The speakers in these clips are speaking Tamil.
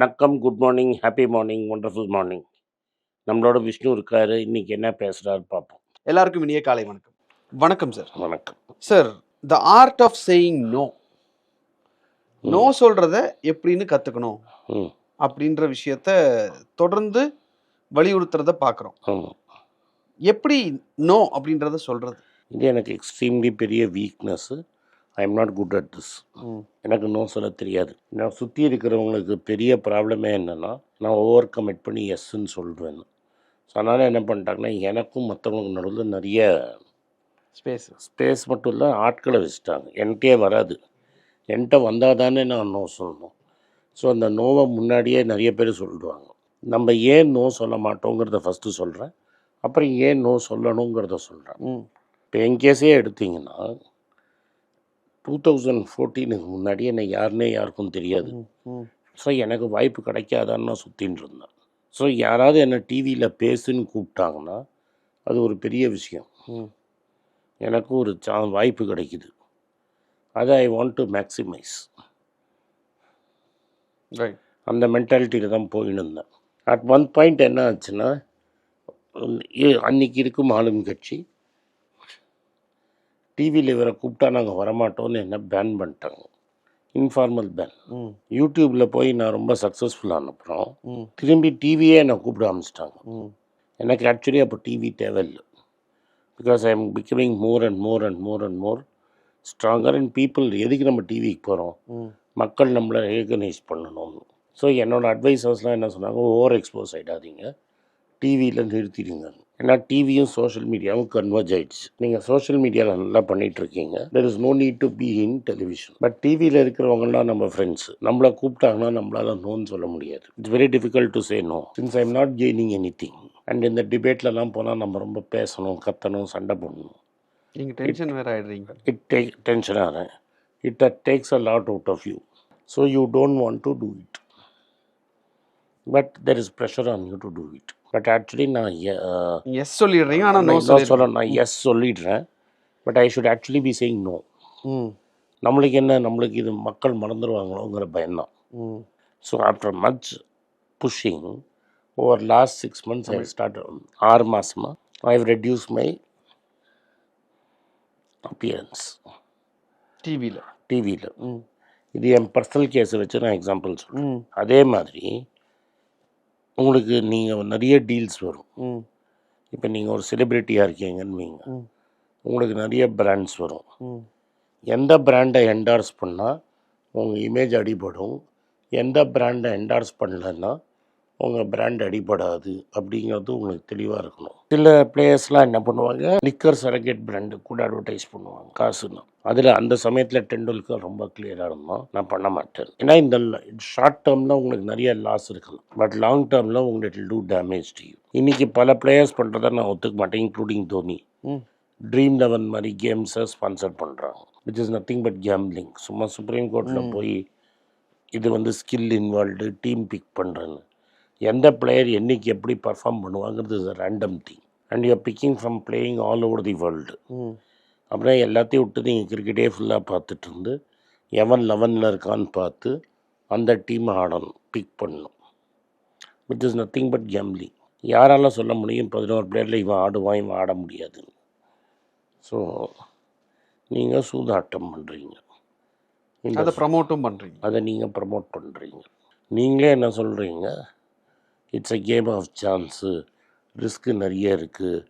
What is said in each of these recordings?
வணக்கம் good morning happy morning wonderful morning நம்மளோட விஷ்ணு இருக்காரு இன்னைக்கு என்ன பேசுறாரு பார்ப்போம். எல்லாருக்கும் இனிய காலை வணக்கம். வணக்கம் சார் வணக்கம். Sir the art of saying no no சொல்றத எப்படின்னு கத்துக்கணும்? ம். அப்படின்ற விஷயத்த தொடர்ந்து வலியுறுத்துறத பார்க்குறோம் எப்படி நோ அப்படின்றத சொல்றது? இது எனக்கு எக்ஸ்ட்ரீம்லி பெரிய weakness I am not good at this எனக்கு நோ சொல்ல தெரியாது. நான் சுற்றி இருக்கிறவங்களுக்கு பெரிய ப்ராப்ளமே என்னென்னா நான் ஓவர் கமிட் பண்ணி எஸ்ன்னு சொல்கிறேன் ஸோ அதனால் என்ன பண்ணிட்டாங்கன்னா எனக்கும் மற்றவங்களுக்கு நடுவில் நிறைய ஸ்பேஸ் ஸ்பேஸ் மட்டும் இல்லை ஆட்களை வச்சுட்டாங்க. என்கிட்டயே வராது. என்கிட்ட வந்தால் தானே நான் நோ சொல்லணும். ஸோ அந்த நோவை முன்னாடியே நிறைய பேர் சொல்லிடுவாங்க நம்ம ஏன் நோ சொல்ல மாட்டோங்கிறத ஃபஸ்ட்டு சொல்கிறேன் அப்புறம் ஏன் நோ சொல்லணுங்கிறத சொல்கிறேன் இப்போ என் கேஸே எடுத்தீங்கன்னா டூ தௌசண்ட் ஃபோர்டீனுக்கு முன்னாடி என்னை யாருன்னே யாருக்கும் தெரியாது. ஸோ எனக்கு வாய்ப்பு கிடைக்காதான்னு நான் சுற்றின்னு இருந்தேன். ஸோ யாராவது என்னை டிவியில் பேசுன்னு கூப்பிட்டாங்கன்னா அது ஒரு பெரிய விஷயம். எனக்கும் ஒரு சா வாய்ப்பு கிடைக்குது. அதை I want to maximise right அந்த மென்டாலிட்டியில் தான் போயின்னு இருந்தேன். அட் ஒன் பாயிண்ட் என்ன ஆச்சுன்னா அன்னைக்கு இருக்கும் ஆளும் கட்சி டிவியில் இவரை கூப்பிட்டா நாங்கள் வரமாட்டோம்னு என்ன பேன் பண்ணிட்டாங்க. இன்ஃபார்மல் பேன் யூடியூப்பில் போய் நான் ரொம்ப சக்ஸஸ்ஃபுல்லான அப்புறம் ம். திரும்பி டிவியே என்னை கூப்பிட ஆரம்பிச்சிட்டாங்க. எனக்கு ஆக்சுவலி அப்போ டிவி தேவையில்லை. Because I am becoming more and more and more and more stronger and people எதுக்கு நம்ம டிவிக்கு போகிறோம் மக்கள் நம்மளை ரெகனைஸ் பண்ணணும் ஸோ என்னோட அட்வைசர்ஸ்லாம் என்ன சொன்னாங்க? ஓவர் எக்ஸ்போஸ் ஆகிடாதீங்க டிவியில் நிறுத்திடுங்க ஏன்னா டிவியும் சோஷியல் மீடியாவும் கன்வர்ஜ் ஆயிடுச்சு. நீங்கள் சோஷியல் மீடியாவில் நல்லா பண்ணிட்டு இருக்கீங்க there is no need to be in television but டிவியில் இருக்கிறவங்கலாம் நம்ம ஃப்ரெண்ட்ஸ் நம்மளை கூப்பிட்டாங்கன்னா நம்மளால நோன்னு சொல்ல முடியாது. It's very difficult to say no since I am not gaining any thing and இந்த டிபேட்லலாம் போனால் நம்ம ரொம்ப பேசணும் கத்தணும் சண்டை போடணும். நீங்க டென்ஷன் வேற ஆயிடுறீங்க. it take tension ஆகிறேன் it uh, takes a lot out of you. So you don't want to do it. But there is pressure on you to do but actually நான் எஸ் சொல்லிடுறீங்க ஆனா நோ சொல்லி நான் எஸ் சொல்லிடுறேன். But I should actually be saying no நம்மளுக்கு என்ன நம்மளுக்கு இது மக்கள் மறந்துடுவாங்களோங்கிற பயம்தான். So after much pushing over last six months I start ஆறு மாதமாக I have reduce my appearance டிவியில் ம். இது என் பர்சனல் கேஸை வச்சு நான் எக்ஸாம்பிள் சொல்கிறேன் அதே மாதிரி உங்களுக்கு நீங்கள் நிறைய டீல்ஸ் வரும். இப்போ நீங்கள் ஒரு செலிப்ரிட்டியாக இருக்கீங்கன்னு வைங்க. உங்களுக்கு நிறைய பிராண்ட்ஸ் வரும். எந்த பிராண்டை என்டார்ஸ் பண்ணால் உங்கள் இமேஜ் அடிபடும். எந்த பிராண்டை என்டார்ஸ் பண்ணலன்னா உங்கள் பிராண்ட் அடிபடாது அப்படிங்கிறது உங்களுக்கு தெளிவாக இருக்கணும். சில பிளேயர்ஸ்லாம் என்ன பண்ணுவாங்க? லிக்கர் சரகேட் பிராண்டு கூட அட்வர்டைஸ் பண்ணுவாங்க காசுன்னு. அதில் அந்த சமயத்தில் டெண்டுல்கர் ரொம்ப கிளியராக இருந்தான் நான் பண்ண மாட்டேன். ஏன்னா இந்த ஷார்ட் டேர்மில் உங்களுக்கு நிறைய லாஸ் இருக்கலாம். பட் லாங் டேர்மில் உங்களுக்கு டூ டேமேஜ் டு இன்னைக்கு பல பிளேயர்ஸ் பண்ணுறதை நான் ஒத்துக்க மாட்டேன் இன்க்ளூடிங் தோனி. ட்ரீம் லெவன் மாதிரி கேம்ஸை ஸ்பான்சர் பண்ணுறாங்க which is nothing but gambling சும்மா சுப்ரீம் கோர்ட்டில். போய் இது வந்து ஸ்கில் இன்வால்வ்டு டீம் பிக் பண்ணுறேன்னு எந்த பிளேயர் என்னைக்கு எப்படி perform பண்ணுவாங்கிறது is random thing and you are picking from playing all over the world அப்புறம் எல்லாத்தையும் விட்டு நீங்கள் கிரிக்கெட்டே ஃபுல்லாக பார்த்துட்டு இருந்து எவன் லெவனில் இருக்கான்னு பார்த்து அந்த டீமை ஆடணும் பிக் பண்ணணும். Which is nothing but gambling யாரால சொல்ல முடியும் பதினோரு பிளேயரில் இவன் ஆடுவான் இவன் ஆட முடியாது. ஸோ நீங்கள் சூதாட்டம் பண்ணுறீங்க அதை ப்ரமோட்டும் பண்றீங்க. அதை நீங்கள் ப்ரமோட் பண்ணுறீங்க நீங்களே என்ன சொல்கிறீங்க it's a game of chance risk நிறைய இருக்குது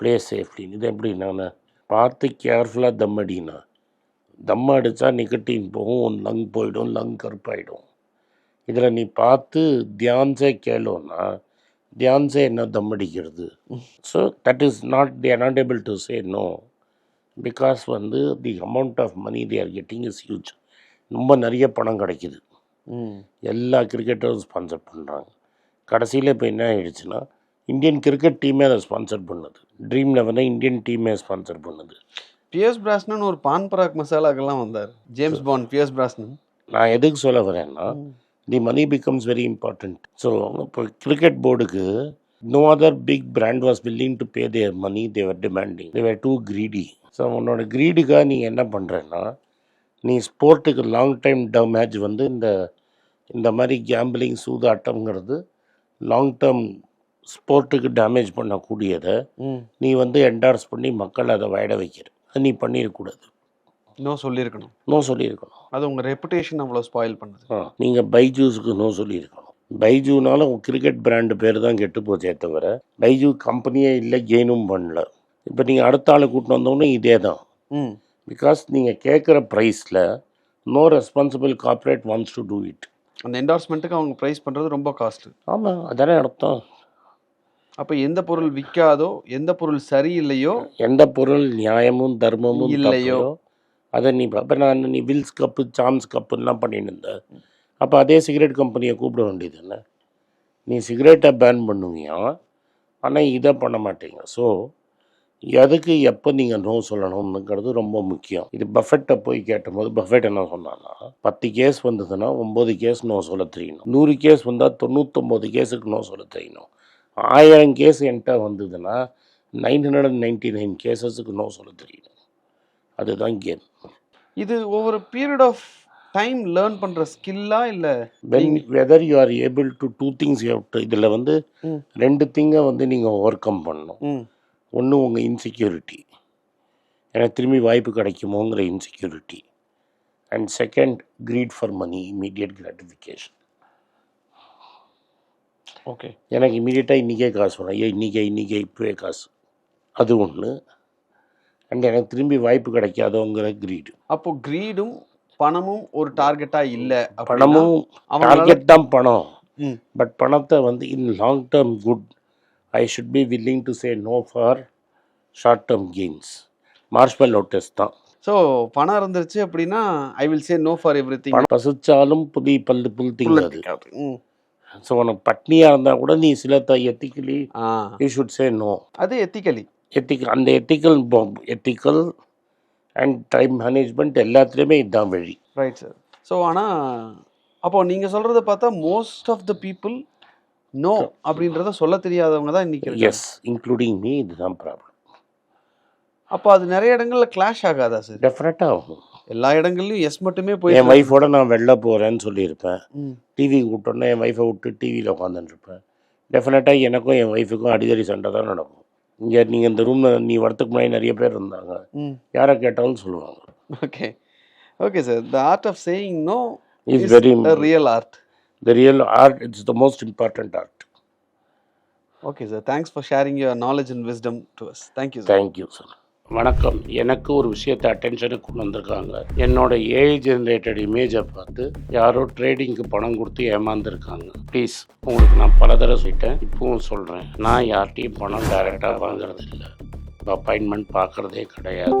ப்ளே சேஃப்டி இது எப்படி நான் பார்த்து கேர்ஃபுல்லாக தம் அடினா. தம் அடித்தா நிக்கட்டின் போகும் உன் லங் போயிடும் லங் கருப்பாயிடும். இதில் நீ பார்த்து தியான்ஸே கேளோன்னா தியான்ஸே என்ன தம் அடிக்கிறது? So that is not they are not able to say no because வந்து the amount of money they are getting is huge ரொம்ப நிறைய பணம் கிடைக்குது. எல்லா கிரிக்கெட்டரும் ஸ்பான்சர் பண்ணுறாங்க கடைசியில் இப்போ என்ன ஆயிடுச்சுன்னா இந்தியன் கிரிக்கெட் டீமே அதை ஸ்பான்சர் பண்ணுது. ட்ரீம் லெவனை இந்தியன் டீமே ஸ்பான்சர் பண்ணுது. பியர்ஸ் பிராஸ்னன் ஒரு பான் பராக் மசாலாக்கெல்லாம் வந்தார். ஜேம்ஸ் பாண்ட் பியர்ஸ் பிராஸ்னன் நான் எதுக்கு சொல்ல வரேன்னா the money becomes very important so இப்போ கிரிக்கெட் போர்டுக்கு no other big brand was willing to pay their money they're demanding they're too greedy. So உன்னோட க்ரீடுக்காக நீ என்ன பண்ணுறேன்னா நீ ஸ்போர்ட்டுக்கு லாங் டைம் ட மேட்ச் வந்து இந்த இந்த மாதிரி கேம்பிளிங் சூதாட்டம்ங்கிறது லாங் டேர்ம் ஸ்போர்ட்டுக்கு டேமேஜ் பண்ணக்கூடியதை நீ வந்து என்டார்ஸ் பண்ணி மக்கள் அதை வயட வைக்கிற. அது நீ பண்ணிடக்கூடாது நோ சொல்லியிருக்கணும். நோ சொல்லியிருக்கணும். அது உங்கள் ரெப்புடேஷன் அவ்வளோ ஸ்பாயில் பண்ணுது. நீங்கள் பைஜூஸுக்கு நோ சொல்லியிருக்கணும். பைஜூனால கிரிக்கெட் பிராண்டு பேர் தான் கெட்டு போச்சே தவிர பைஜூ கம்பெனியே இல்லை கெயினும் பண்ணல. இப்போ நீங்கள் அடுத்த ஆளை கூட்டின்னு வந்தோடனே இதே தான். பிகாஸ் நீங்கள் கேட்குற ப்ரைஸில் no responsible corporate wants to do it அந்த என்டார்ஸ்மெண்ட்டுக்கு அவங்க ப்ரைஸ் பண்ணுறது ரொம்ப காஸ்ட்லி ஆமாம் அதானே அர்த்தம். அப்போ எந்த பொருள் விற்காதோ எந்த பொருள் சரியில்லையோ எந்த பொருள் நியாயமும் தர்மமும் இல்லையோ. இல்லையோ அதை நீ அப்போ நான் நீ வில்ஸ் கப்பு சாம்ஸ் கப்புலாம் பண்ணிட்டு இருந்த அப்போ அதே சிகரெட் கம்பெனியை கூப்பிட வேண்டியது என்ன? நீ சிகரெட்டை பேன் பண்ணுவியா? ஆனால் இதை பண்ண மாட்டீங்க. ஸோ எதுக்கு எப்போ நீங்கள் நோ சொல்லணும்னுங்கிறது ரொம்ப முக்கியம். இது பஃபெட்டை போய் கேட்டபோது பஃபெட் என்ன சொன்னான்னா பத்து கேஸ் வந்ததுன்னா ஒம்பது கேஸ் நோ சொல்ல தெரியணும் நூறு கேஸ் வந்தால் தொண்ணூத்தொம்பது கேஸுக்கு நோ சொல்ல தெரியணும் ஆயிரம் கேஸ் என்கிட்ட வந்ததுன்னா nine hundred and ninety nine கேசஸுக்கு no சொல்ல தெரியணும் அதுதான் கேம். இது ஒவ்வொரு பீரியட் ஆஃப் டைம் லேர்ன் பண்ணுற ஸ்கில்லா இல்லை when whether you are able to do things இதில் வந்து. ரெண்டு திங்கை வந்து நீங்கள் ஓவர் கம் பண்ணணும் ஒன்று உங்கள் இன்செக்யூரிட்டி எனக்கு திரும்பி வாய்ப்பு கிடைக்குமோங்கிற insecurity and second greed for money immediate gratification. Okay எனக்கு இமீடியட்டாக இன்றைக்கே காசு வரும். ஐயோ இன்றைக்கே இன்றைக்கே இப்போவே காசு. அது ஒன்று அண்ட் எனக்கு திரும்பி வாய்ப்பு கிடைக்காதோங்கிற greed. அப்போ கிரீடும் பணமும் ஒரு டார்கெட்டா இல்லை பணமும் டார்கெட் தான் பணம். பட் பணத்தை வந்து in long term good I should be willing to say no for short term gains marshmallow test தான். ஸோ பணம் இருந்துருச்சு அப்படின்னா I will say no for every thing பசிச்சாலும் புதி பல்லு புல் திங்காது ஸோ உனக்கு பட்னியாக இருந்தால் கூட நீ சில the ethically you should say no அது எத்திக்கலி எத்திக் அந்த ethical ethical and time management எல்லாத்துலேயுமே இதுதான் வழி. ரைட் சார் ஸோ ஆனால் அப்போ நீங்கள் சொல்கிறத பார்த்தா most of the people no அப்படின்றத சொல்ல தெரியாதவங்க தான் இன்னைக்கு. எஸ் இன்க்ளூடிங் மீ இதுதான் ப்ராப்ளம் அப்போ அது நிறைய இடங்கள்ல கிளாஷ் ஆகாதா சார்? டெஃபினட்டாக ஆகும். எல்லா இடங்கள்லயும் எஸ் மட்டுமே போய் என் ஒய்ஃபோட நான் வெளில போகிறேன்னு சொல்லியிருப்பேன். டிவி விட்டோன்னே என் ஒய்ஃபை விட்டு டிவியில் உட்காந்துட்டுருப்பேன் டெஃபினட்டாக எனக்கும் என் ஒய்ஃபுக்கும் அடிதடி சண்டை தான் நடக்கும். இங்கே நீங்கள் இந்த ரூமில் நீ வரத்துக்கு முன்னாடி நிறைய பேர் இருந்தாங்க. யாரை கேட்டாலும் சொல்லுவாங்க. Okay okay sir the art of saying no is very real art the real art it's the most important art okay sir thanks for sharing your knowledge and wisdom to us thank you sir thank you sir வணக்கம். எனக்கு ஒரு விஷயத்தை அட்டென்ஷனுக்கு கொண்டு வந்திருக்காங்க. என்னோட ஏஐ ஜென்ரேட்டட் இமேஜை பார்த்து யாரோ ட்ரேடிங்க்கு பணம் கொடுத்து ஏமாந்துருக்காங்க. ப்ளீஸ் உங்களுக்கு நான் பல தடவை சொல்லிட்டேன். இப்பவும் சொல்கிறேன் நான் யார்கிட்டையும் பணம் டைரெக்டாக வாங்குறது இல்லை அப்பாயின்மெண்ட் பார்க்குறதே கிடையாது.